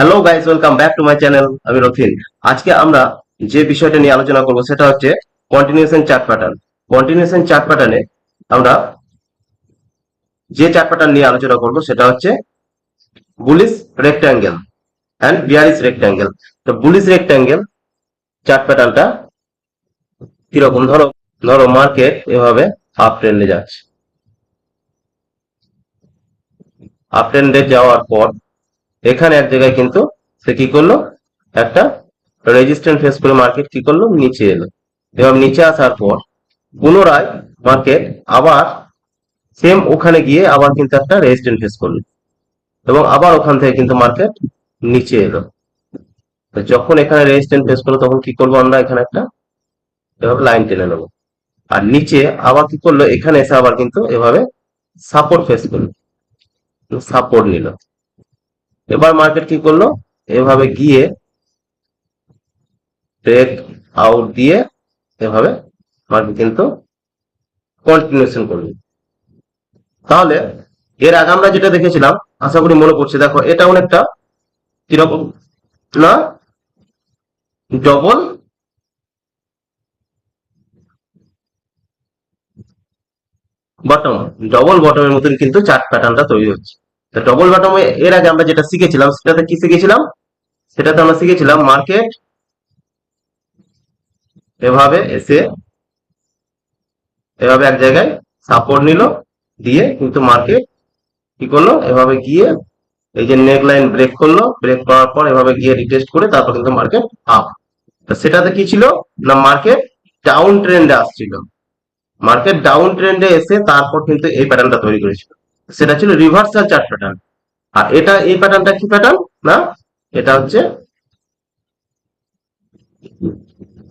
Hello guys welcome back to my channel আমি রথিন। আজকে আমরা যে বিষয়টা নিয়ে আলোচনা করব সেটা হচ্ছে continuation chart pattern continuation chart প্যাটার্নে আমরা যে চার্ট প্যাটার্ন নিয়ে আলোচনা করব সেটা হচ্ছে bullish rectangle and bearish rectangle তো বুলিশ রেক্ট্যাঙ্গেল চার্ট প্যাটার্নটা কীরকম? ধরো ধরো মার্কেট এভাবে আপ ট্রেন্ডে যাচ্ছে। আপ ট্রেন্ডে যাওয়ার পর এখানে এক জায়গায় কিন্তু সে কি করল? একটা রেজিস্ট্যান্ট ফেস করে মার্কেট কি করল? নিচে এলো। এবং নিচে আসার পর পুনরায় মার্কেট আবার সেম ওখানে গিয়ে আবার কিন্তু একটা রেজিস্ট্যান্ট ফেস করল। এবং আবার ওখান থেকে কিন্তু মার্কেট নিচে এলো। যখন এখানে রেজিস্ট্যান্ট ফেস করল, তখন কি করব আমরা? এখানে একটা এভাবে লাইন টেনে নেব। আর নিচে আবার কি করল? এখানে এসে আবার কিন্তু এভাবে সাপোর্ট ফেস করল। সাপোর্ট নিল। এবার মার্কেট কি করল? এভাবে গিয়ে ব্রেক আউট দিয়ে এভাবে মার্কেট কিন্তু কন্টিনিউশন করবে তাহলে এর আগে আমরা যেটা দেখেছিলাম, আশা করি মনে পড়ছে, দেখো এটা অনেকটা কীরকম? না? ডবল বটম ডবল বটমের মতন কিন্তু চার্ট প্যাটার্নটা তৈরি হচ্ছে। তো ডবল বটমে এর আগে আমরা যেটা শিখেছিলাম, সেটাতে কি শিখেছিলাম? সেটাতে আমরা শিখেছিলাম মার্কেট এভাবে এসে, এভাবে এক জায়গায় সাপোর্ট নিল, দিয়ে কিন্তু মার্কেট কি করল? এভাবে গিয়ে এই যে নেক লাইন ব্রেক করল ব্রেক করার পর এভাবে গিয়ে রিটেস্ট করে তারপর কিন্তু মার্কেট আপ তো সেটাতে কি ছিল? না মার্কেট ডাউন ট্রেন্ডে আসছিল। মার্কেট ডাউন ট্রেন্ডে এসে তারপর কিন্তু এই প্যাটার্নটা তৈরি করেছিল। সেটা ছিল রিভার্সাল চার্ট প্যাটার্ন আর এটা এই প্যাটার্নটা কি প্যাটার্ন না, এটা হচ্ছে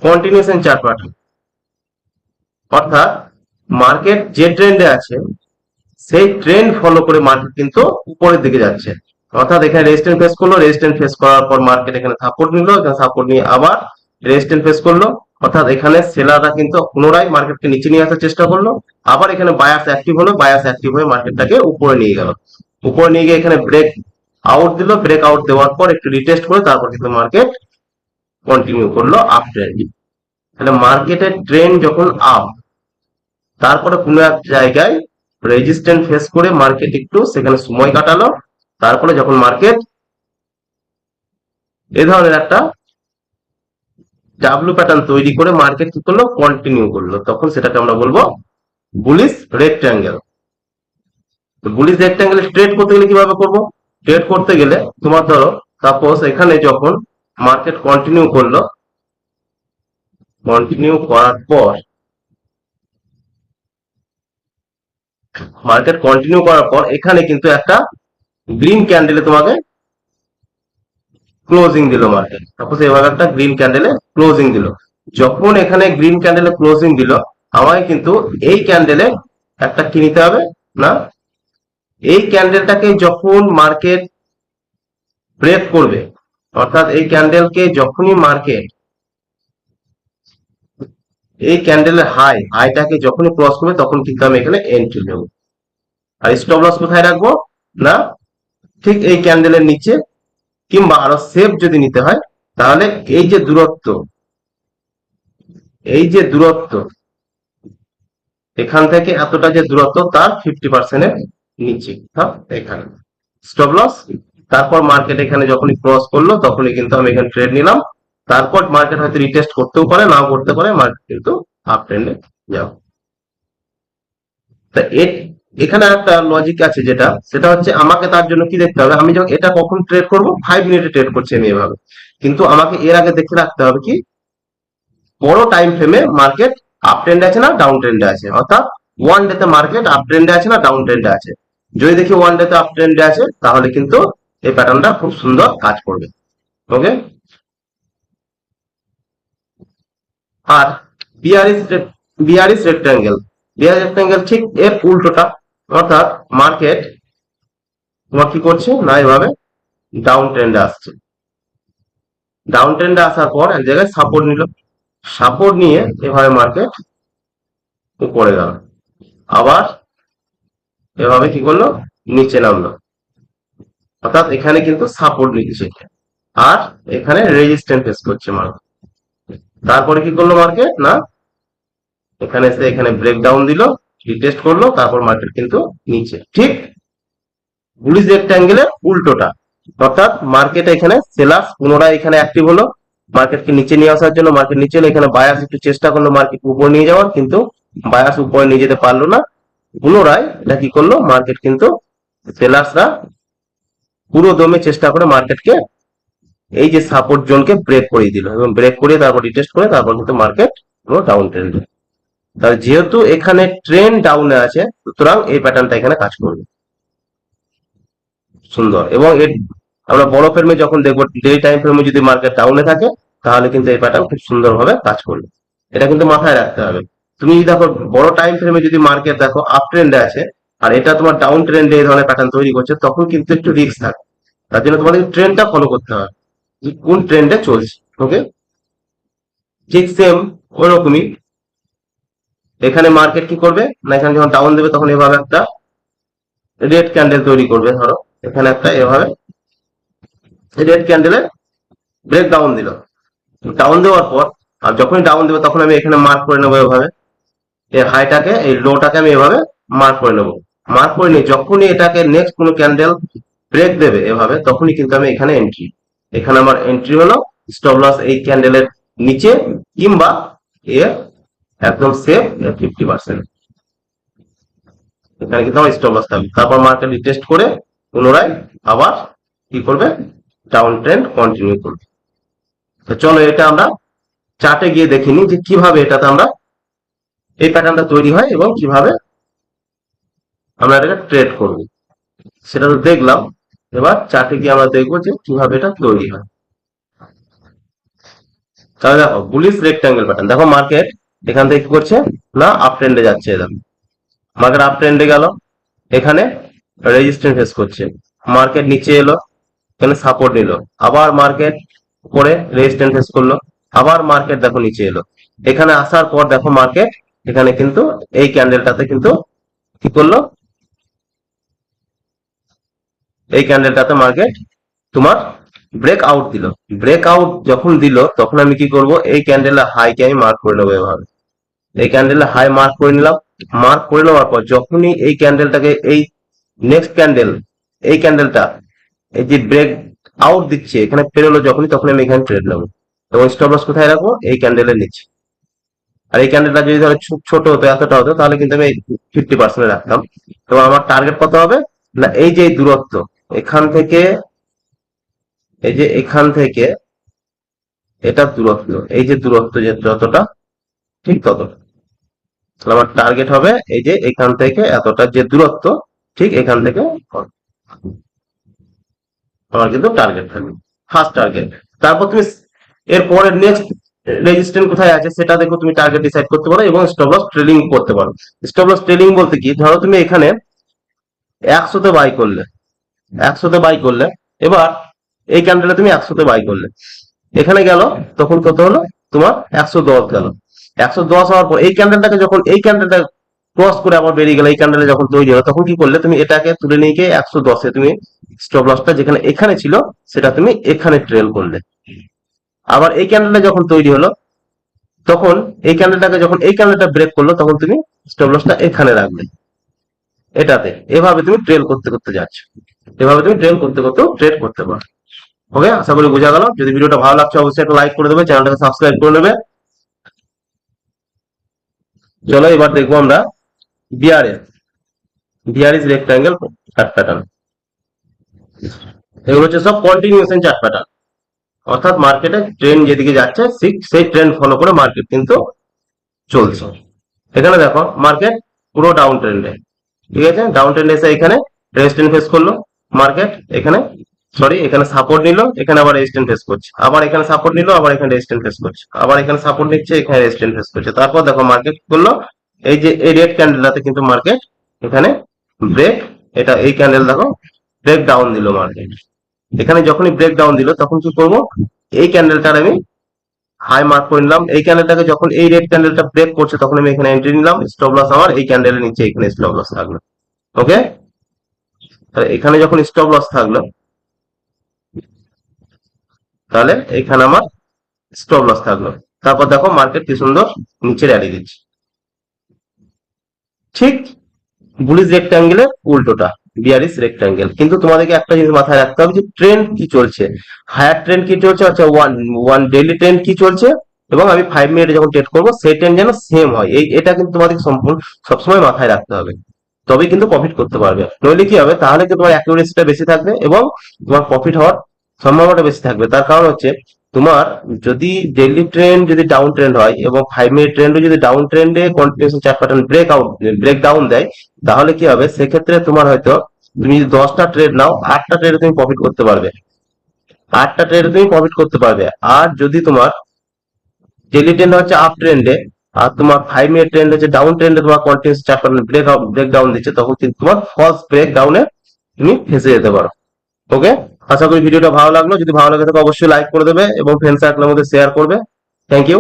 কন্টিনিউশন চার্ট প্যাটার্ন অর্থাৎ মার্কেট যে ট্রেন্ডে আছে, সেই ট্রেন্ড ফলো করে মার্কেট কিন্তু উপরের দিকে যাচ্ছে। অর্থাৎ এখানে রেজিস্ট্যান্ট ফেস করল রেজিস্ট্যান্ট ফেস করার পর মার্কেট এখানে সাপোর্ট নিল, এখানে সাপোর্ট নিয়ে আবার রেজিস্ট্যান্ট ফেস করল। অর্থাৎ এখানে সেলাররা কিন্তু পুনরায় মার্কেটকে নিচে নিয়ে আসার চেষ্টা করল, আবার এখানে বায়াস অ্যাক্টিভ হলো বায়াস অ্যাক্টিভ হয়ে মার্কেটটাকে উপরে নিয়ে গেল। উপরে নিয়ে গিয়ে এখানে ব্রেক আউট দিল ব্রেক আউট দেওয়ার পর একটু রিটেস্ট করে তারপর কিন্তু মার্কেট কন্টিনিউ করল আপ ট্রেন্ড তাহলে মার্কেটের ট্রেন্ড যখন আপ তারপরে কোনো এক জায়গায় রেজিস্ট্যান্ট ফেস করে মার্কেট একটু সেখানে সময় কাটালো, তারপরে যখন মার্কেট এ ধরনের একটা ডাব্লু প্যাটার্ন তৈরি করে মার্কেট কি করল? কন্টিনিউ করল। তখন সেটাকে আমরা বলব bullish rectangle bullish rectangle trade করতে গেলে কীভাবে করব? ট্রেড করতে গেলে তোমার ধরো সাপোজ এখানে যখন মার্কেট কন্টিনিউ করল কন্টিনিউ করার পর মার্কেট কন্টিনিউ করার পর এখানে কিন্তু একটা গ্রিন ক্যান্ডেলে তোমাকে ক্লোজিং দিল মার্কেট সাপোজ এভাবে একটা গ্রিন ক্যান্ডেলে ক্লোজিং দিল। যখন এখানে গ্রিন ক্যান্ডেলে ক্লোজিং দিল আমাকে কিন্তু এই ক্যান্ডেলে একটা কি নিতে হবে? না? এই ক্যান্ডেলটাকে যখন মার্কেট ব্রেক করবে, অর্থাৎ এই ক্যান্ডেলকে যখনই মার্কেট এই ক্যান্ডেলের হাই হাইটাকে যখনই ক্রস করবে, তখন কিন্তু আমি এখানে এন্ট্রি নেব। আর স্টপ লস কোথায় রাখব? না? ঠিক এই ক্যান্ডেলের নিচে কিংবা আরও সেফ যদি নিতে হয়, তাহলে এই যে দূরত্ব, এই যে দূরত্ব, এখান থেকে এতটা যে দূরত্ব তার ফিফটি পার্সেন্টের নিচে হ্যাঁ এখানে। স্টপ লস তারপর মার্কেট এখানে যখনই ক্রস করল, তখনই কিন্তু আমি এখানে ট্রেড নিলাম। তারপর মার্কেট হয়তো রিটেস্ট করতেও পারে, নাও করতে পারে মার্কেট কিন্তু আপ ট্রেন্ডে যাও। তা এখানে একটা লজিক আছে যেটা, সেটা হচ্ছে আমাকে তার জন্য কি দেখতে হবে? আমি যখন এটা কখন ট্রেড করব? ফাইভ মিনিটে ট্রেড করছি আমি এভাবে। কিন্তু আমাকে এর আগে দেখে রাখতে হবে কি? বড় টাইম ফ্রেমে মার্কেট আপ ট্রেন্ডে আছে না ডাউন ট্রেন্ডে আছে? অর্থাৎ ওয়ান ডেতে মার্কেট আপ ট্রেন্ডে আছে না ডাউন ট্রেন্ডে আছে? যদি দেখি ওয়ান ডেতে আপ ট্রেন্ডে আছে, তাহলে কিন্তু এই প্যাটার্নটা খুব সুন্দর কাজ করবে। ওকে আর BRS BRS rectangle BRS rectangle ঠিক এর উল্টোটা। অর্থাৎ মার্কেট তোমার কি করছে? না, এভাবে ডাউন ট্রেন্ডে আসছে। ডাউন ট্রেন্ডে আসার পর এক জায়গায় সাপোর্ট নিল। সাপোর্ট নিয়ে এভাবে মার্কেট উপরে গেল। আবার এভাবে কি করল? নিচে নামলো। অর্থাৎ এখানে কিন্তু সাপোর্ট নিচ্ছে। আর এখানে রেজিস্ট্যান্ট ফেস করছে মার্কেট তারপরে কি করল মার্কেট না, এখানে এসে এখানে ব্রেকডাউন দিল। রিটেস্ট করল, তারপর মার্কেট কিন্তু নিচে। ঠিক বুলিশ রেক্ট্যাঙ্গেলের উল্টোটা। অর্থাৎ মার্কেট এখানে সেলার্স পুনরায় এখানে অ্যাক্টিভ হলো। মার্কেটকে নিচে নিয়ে আসার জন্য মার্কেট নিচে এলো, এখানে বায়াস একটু চেষ্টা করল মার্কেট উপর নিয়ে যাওয়ার, কিন্তু বায়াস উপরে নিয়ে যেতে পারল না। পুনরায় এটা কি করল মার্কেট কিন্তু সেলার্সরা পুরো দমে চেষ্টা করে মার্কেটকে এই যে সাপোর্ট জোনকে ব্রেক করিয়ে দিল এবং ব্রেক করে তারপর রিটেস্ট করে তারপর কিন্তু মার্কেট পুরো ডাউন ট্রেন্ডে তাহলে যেহেতু এখানে ট্রেন ডাউনে আছে, সুতরাং এই প্যাটার্নটা এখানে কাজ করবে। সুন্দর। এবং এর, আমরা বড় ফ্রেমে যখন দেখব ডে টাইম ফ্রেমে যদি মার্কেট ডাউনে থাকে, তাহলে কিন্তু এই প্যাটার্ন খুব সুন্দরভাবে কাজ করবে। এটা কিন্তু মাথায় রাখতে হবে। তুমি যদি দেখো, বড় টাইম ফ্রেমে যদি মার্কেট দেখো আপ ট্রেন্ডে আছে, আর এটা তোমার ডাউন ট্রেন্ডে এই ধরনের প্যাটার্ন তৈরি করছে, তখন কিন্তু একটু রিস্ক থাকে। তার জন্য তোমাদের ট্রেন্ডটা ফলো করতে হবে। কোন ট্রেন্ডে চলছে ওকে ঠিক সেম ওরকমই এখানে মার্কেট কি করবে? না, এখানে যখন ডাউন দেবে, তখন এভাবে একটা রেড ক্যান্ডেল তৈরি করবে, ধরো। এখানে একটা এভাবে রেড ক্যান্ডেলের ব্রেক ডাউন দিল। ডাউন দেওয়ার পর, আর যখনই ডাউন দেবে, তখন আমি এখানে মার্ক করে নেব এভাবে। এই হাইটাকে এই লোটাকে আমি এভাবে মার্ক করে নেব। মার্ক করে নিয়ে যখনই এটাকে নেক্সট কোনো ক্যান্ডেল ব্রেক দেবে এভাবে, তখনই কিন্তু আমি এখানে এন্ট্রি এখানে আমার এন্ট্রি হলো স্টপ লস এই ক্যান্ডেলের নিচে কিংবা এর একদম সেফ ফিফটি পার্সেন্ট স্টপ তারপর করে পুনরায় আবার কি করবে? কন্টিনিউ করবে। চলো এটা আমরা চার্টে গিয়ে দেখিনি যে কীভাবে এটাতে আমরা এই প্যাটার্নটা তৈরি হয় এবং কীভাবে আমরা এটাকে ট্রেড করব। সেটা তো দেখলাম। এবার চার্টে গিয়ে আমরা দেখব যে কীভাবে এটা তৈরি হয়। তাহলে দেখো বুলিশ রেক্টাঙ্গেল প্যাটার্ন দেখো মার্কেট এখান থেকে কি করছে? না আপ ট্রেন্ডে যাচ্ছে দেখো মার্কেট আপ ট্রেন্ডে গেল। এখানে রেজিস্ট্যান্স ফেস করছে। মার্কেট নিচে এলো, এখানে সাপোর্ট নিল। আবার মার্কেট করে রেজিস্ট্যান্স ফেস করল। আবার মার্কেট দেখো নিচে এলো। এখানে আসার পর দেখো মার্কেট এখানে কিন্তু এই ক্যান্ডেলটাতে কিন্তু কি করল? এই ক্যান্ডেলটাতে মার্কেট তোমার ব্রেক আউট দিল। ব্রেক আউট যখন দিল, তখন আমি কি করব? এই ক্যান্ডেলের হাইকে আমি মার্ক করে নেব এভাবে। এই ক্যান্ডেলের হাই মার্ক করে নিলাম। মার্ক করে নেওয়ার পর যখনই এই ক্যান্ডেলটাকে এই নেক্সট ক্যান্ডেল এই ক্যান্ডেলটা এই যে ব্রেক আউট দিচ্ছে, এখানে পেরোলো যখনই তখন আমি এখানে ট্রেড নেব। এবং স্টপ লস কোথায় রাখব? এই ক্যান্ডেলের নিচে। আর এই ক্যান্ডেলটা যদি ধরো ছোট হতো, এতটা হতো, তাহলে কিন্তু আমি ফিফটি পার্সেন্ট রাখতাম। তো আমার টার্গেট কত হবে? না, এই যে দূরত্ব, এখান থেকে এই যে এখান থেকে এটা দূরত্ব, এই যে দূরত্ব যে যতটা, ঠিক ততটা। তাহলে আমার টার্গেট হবে এই যে এখান থেকে এতটা যে দূরত্ব, ঠিক এখান থেকে আমার কিন্তু টার্গেট থাকবে ফার্স্ট টার্গেট তারপর তুমি এরপরে নেক্সট রেজিস্ট্যান্ট কোথায় আছে সেটা দেখো তুমি টার্গেট ডিসাইড করতে পারো এবং স্টপ লস ট্রেলিং করতে পারো। স্টপ লস ট্রেলিং বলতে কি? ধরো তুমি এখানে একশোতে বাই করলে, একশোতে বাই করলে, এবার এই ক্যান্ডেলে তুমি একশোতে বাই করলে। এখানে গেল, তখন কত হলো? তোমার একশো দশ গেল। একশো দশ হওয়ার পর এই ক্যান্ডেলটাকে যখন, এই ক্যান্ডেলটা ক্রস করে আবার বেরিয়ে গেল, এই ক্যান্ডেলে যখন তৈরি হলো, তখন কি করলে তুমি এটাকে তুলে নিয়ে গিয়ে একশো দশে তুমি স্টপ লসটা যেখানে এখানে ছিল, সেটা তুমি এখানে ট্রেল করলে। আবার এই ক্যান্ডেলটা যখন তৈরি হলো, তখন এই ক্যান্ডেলটাকে যখন, এই ক্যান্ডেলটা ব্রেক করল, তখন তুমি স্টপ লসটা এখানে রাখলে এটাতে, এভাবে তুমি ট্রেল করতে করতে যাচ্ছ। এভাবে তুমি ট্রেল করতে করতে ট্রেড করতে পারো। ওকে আশা করি বোঝা গেল। যদি ভিডিওটা ভালো লাগছে, অবশ্যই একটা লাইক করে দেবে, চ্যানেলটাকে সাবস্ক্রাইব করে নেবে। চলো এবার দেখব আমরা BRS BRS rectangle chart pattern এগুলো হচ্ছে সব কন্টিনিউশন চার্ট প্যাটার্ন অর্থাৎ মার্কেটে ট্রেন্ড যেদিকে যাচ্ছে সেই ট্রেন্ড ফলো করে মার্কেট কিন্তু চলছে। এখানে দেখো মার্কেট পুরো ডাউন ট্রেন্ডে ঠিক আছে? ডাউন ট্রেন্ডে এসে এখানে রেজিস্ট্যান্ট ফেস করল। মার্কেট এখানে সরি এখানে সাপোর্ট নিল, এখানে আবার রেজিস্ট্যান্ট ফেস করছে। আবার এখানে সাপোর্ট নিল, আবার এখানে রেজিস্ট্যান্ট ফেস করছে। আবার এখানে সাপোর্ট নিচ্ছে, এখানে রেজিস্ট্যান্ট ফেস করছে। তারপর দেখো মার্কেট করল এই যে এই রেড ক্যান্ডেলটাতে কিন্তু মার্কেট এখানে ব্রেক এটা এই ক্যান্ডেল দেখো ব্রেক ডাউন দিল মার্কেট এখানে যখনই ব্রেক ডাউন দিল, তখন কি করব? এই ক্যান্ডেলটার আমি হাই মার্ক করে নিলাম। এই ক্যান্ডেলটাকে যখন এই রেড ক্যান্ডেলটা ব্রেক করছে, তখন আমি এখানে এন্ট্রি নিলাম স্টপ লস আমার এই ক্যান্ডেলের নিচে এখানে স্টপ লস থাকল। ওকে এখানে যখন স্টপ লস থাকল তাহলে এখানে আমার স্টপ লস থাকল। তারপর দেখো মার্কেট কি সুন্দর নিচে র্যালি দিচ্ছে। ঠিক বুলিশ রেক্ট্যাঙ্গেলের উল্টোটা বিয়ারিস রেক্ট্যাঙ্গেল কিন্তু তোমাদেরকে একটা জিনিস মাথায় রাখতে হবে যে ট্রেন্ড কি চলছে? হায়ার ট্রেন্ড কি চলছে? আচ্ছা ওয়ান ওয়ান ডেইলি ট্রেন্ড কি চলছে? এবং আমি ফাইভ মিনিটে যখন ট্রেড করব, সেই ট্রেন্ড যেন সেম হয়। এই, এটা কিন্তু তোমাদেরকে সম্পূর্ণ সবসময় মাথায় রাখতে হবে। তবেই কিন্তু প্রফিট করতে পারবে। নইলে কি হবে? তাহলে কি তোমার অ্যাকুরেসিটা বেশি থাকবে এবং তোমার প্রফিট হওয়ার সম্ভাবনাটা বেশি থাকবে। তার কারণ হচ্ছে, তোমার যদি ডেলি ট্রেন্ড যদি ডাউন ট্রেন্ড হয় এবং ফাইভ মিনিট ট্রেন্ডও যদি ডাউন ট্রেন্ডে continuation chart pattern break out break down দেয়, তাহলে কি হবে? সেক্ষেত্রে তোমার হয়তো তুমি যদি দশটা ট্রেড নাও, আটটা ট্রেডে তুমি প্রফিট করতে পারবে। আটটা ট্রেডে তুমি প্রফিট করতে পারবে। আর যদি তোমার ডেলি ট্রেন্ড হচ্ছে আপ ট্রেন্ডে আর তোমার ফাইভ মিনিট ট্রেন্ড হচ্ছে ডাউন ট্রেন্ডে তোমার continuous chart pattern break break down দিচ্ছে, তখন কিন্তু তোমার ফার্স্ট ব্রেক ডাউনে তুমি ফেসে যেতে পারো। ওকে আশা করি ভিডিওটা ভালো লাগল। যদি ভালো লাগে থাকে অবশ্যই লাইক করে দেবে এবং ফ্রেন্ড সার্কেলের মধ্যে শেয়ার করবে। Thank you